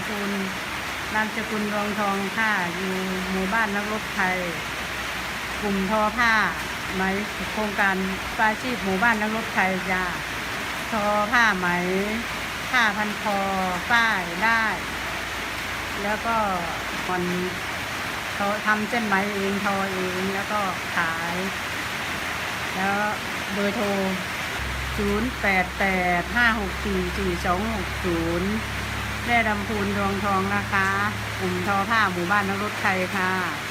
ำพูนนามสกุลรองทองค่ะอยู่หมู่บ้านนักรบไทย กลุ่มทอผ้าไหมโครงการปลาชีพหมู่บ้านนักรบไทยจ้าทอผ้าไหมผ้าพันคอป้ายได้ แล้วก็มันทำเส้นไหมเองทอเองแล้วก็ขาย แล้วเบอร์โทร 0 8 8 5 6 4 4 2 6 0 แม่ดำพูนดวงทองนะคะกลุ่มทอผ้าหมู่บ้านนักรถไทยค่ะ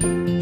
Bye.